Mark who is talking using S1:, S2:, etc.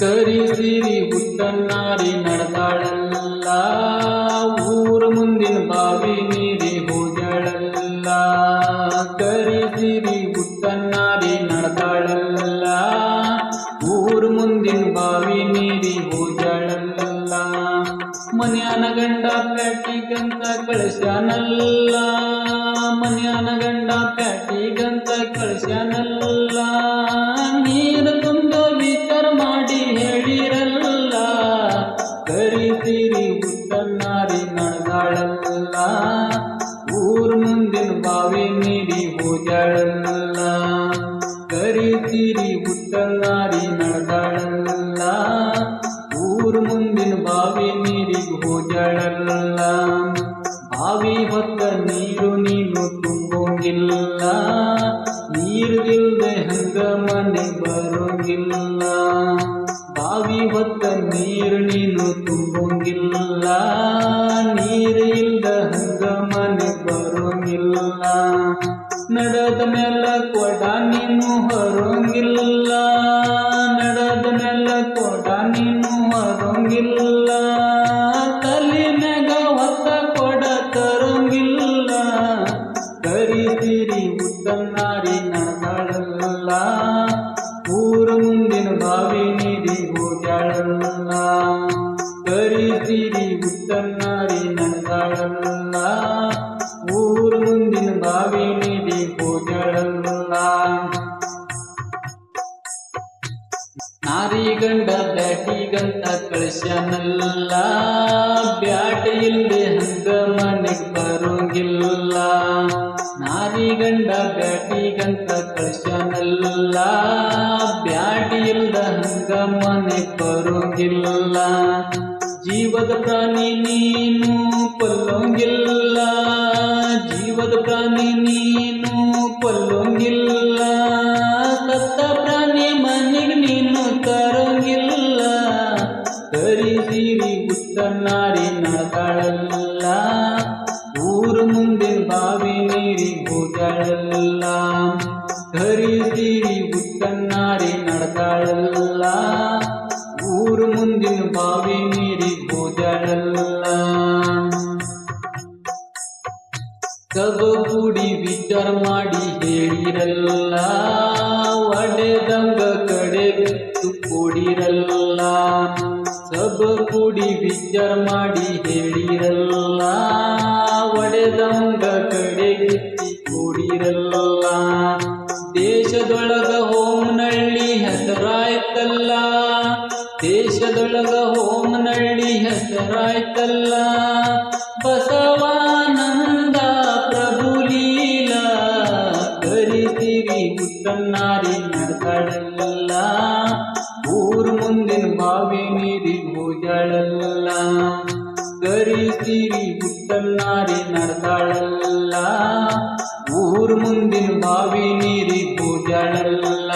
S1: ಕರಿಸಿರಿ ಹುಟ್ಟನ್ನಾರಿ ನಡೆದಾಳಲ್ಲ. ಊರ ಮುಂದಿನ ಬಾವಿ ನೀರಿ ಹೋಜಳಲ್ಲ ಕರಿಸಿರಿ ಹುಟ್ಟನ್ನಾರಿ ನಡೆದಾಳಲ್ಲ. ಊರ ಮುಂದಿನ ಬಾವಿ ನೀರಿ ಹೋಜಳಲ್ಲ ಮನ್ಯಾನ ಗಂಡ ಪ್ಯಾಟಿಗಂತ ಕಳಿಸ್ಯಾನಲ್ಲ. ಮನ್ಯಾನ ಗಂಡ ಪ್ಯಾಟಿಗಂತ ಕಳಿಸ್ಯಾನಲ್ಲ. ನೀರು ತುಂಬ ವಿಚಾರ ಮಾಡಿ ಕರಿತೀರಿ ಹುಟ್ಟನ್ನಾರಿ ನಡೆದಾಳಲ್ಲ. ಊರ್ ಮುಂದಿನ ಬಾವಿ ನೀಡಿ ಹೋಜಾಳಲ್ಲ ಕರಿತೀರಿ ಉತ್ತನ್ನಾರಿ ನಡೆದಾಳಲ್ಲ. ಊರ್ ಮುಂದಿನ ಬಾವಿ ನೀಡಿ ಹೋಜಾಳಲ್ಲ ಬಾವಿ ಹೊತ್ತ ನೀರು ನೀನು ತುಂಬೋಂಗಿಲ್ಲ. ನೀರು ಇಲ್ಲದೆ ಹಂಗ ಮನೆ ಬರೋಂಗಿಲ್ಲ. ಬಾವಿ ಹೊತ್ತ ನೀರು ನೀನು ತುಂಬೋಂಗಿಲ್ಲ ನೀರು ಇಲ್ದ ಹಂಗ ಮನೆ ಬರೋಂಗಿಲ್ಲ ನಡೆದ ಮೇಲ ಕೊಡ ನೀನು ಹೊರೋಂಗಿಲ್ಲ ನಡೆದ ಮೇಲ ಕೊಡ ನೀನು ಹೊರೋಂಗಿಲ್ಲ ತಲೆ ಮ್ಯಾಗ ಹೊತ್ತ ಕೊಡ ತರೋಂಗಿಲ್ಲ ಕರಿತೀರಿ ಉತ್ತನ್ನಾರಿ ನಡೆದಾಳಲ್ಲ. ಕರಿತೀರಿ ಉತ್ತನ್ನಾರಿ ನಂದಾಳಲ್ಲ ಊರ ಮುಂದಿನ ಬಾವಿ ನೀಡಿ ಪೂಜಳಲ್ಲ ನಾರಿ ಗಂಡ ಬ್ಯಾಟಿಗಂತ ಕಳಿಸ್ಯಾನಲ್ಲ. ಬ್ಯಾಟ ಇಲ್ಲದೆ ಹಂಗ ಮನೆಗೆ ಬರೋಂಗಿಲ್ಲ. ನಾರಿಗಂಡ ಬ್ಯಾಟಿಗಂತ ಕಳಿಸ್ಯಾನಲ್ಲ. ಬ್ಯಾಟಿ ಇಲ್ದ ಹಂಗ ಮನೆಗ್ ಬರೋಂಗಿಲ್ಲ. ಜೀವದ ಪ್ರಾಣಿ ನೀನು ಕೊಲ್ಲೋಂಗಿಲ್ಲ ಜೀವದ ಪ್ರಾಣಿ ನೀನು ಕೊಲ್ಲೋಂಗಿಲ್ಲ ಸತ್ತ ಪ್ರಾಣಿ ಮನೆಗೆ ನೀನು ತರೋಂಗಿಲ್ಲ. ಕರಿಸಿರಿ ನಾರಿನ ನಡೆದಾಳಲ್ಲ ಊರು ಮುಂದೆ ಬಾವಿ ನೀರಿ ಹೋಗಾಳಲ್ಲ ಕರಿಸಿರಿ ನಾರಿ ನಡೆದಾಳಲ್ಲ ಊರು ಮುಂದಿನ ಬಾವಿ ನೀರಿ ಹೋಗಾಳಲ್ಲ ಸಬ ಕೂಡಿ ವಿಚಾರ ಮಾಡಿ ಹೇಳಿರಲ್ಲ. ಒಡೆದಂಗ ಕಡೆ ಬಿತ್ತು ಕೊಡಿರಲ್ಲ. ಸಬ ವಿಚಾರ ಮಾಡಿ ಹೇಳಿರಲ್ಲ. ಒಡೆದಂಗ ಕಡೆ ಬಿತ್ತು ಕೊಡಿರಲ್ಲ. ದೇಶದೊಳಗ ಹೋಮನಳ್ಳಿ ಹೆಸರಾಯ್ತಲ್ಲ. ದೇಶದೊಳಗ ಹೋಮನಳ್ಳಿ ಹೆಸರಾಯ್ತಲ್ಲ ಬಸವಾನಂದ ಪ್ರಭು ಲೀಲಾ ಕರಿಸಿರಿ ಹುಟ್ಟನ್ನಾರಿ ನಡೆದಾಳಲ್ಲ ಊರು ಮುಂದಿನ ಬಾವಿ ನೀರಿ ಹೋಜಾಳಲ್ಲ ಕರಿಸಿರಿ ಹುಟ್ಟನ್ನಾರಿ ನಡೆದಾಳಲ್ಲ ಊರು ಮುಂದಿನ ಬಾವಿ ನೀರಿ ಹೋಜಾಳಲ್ಲ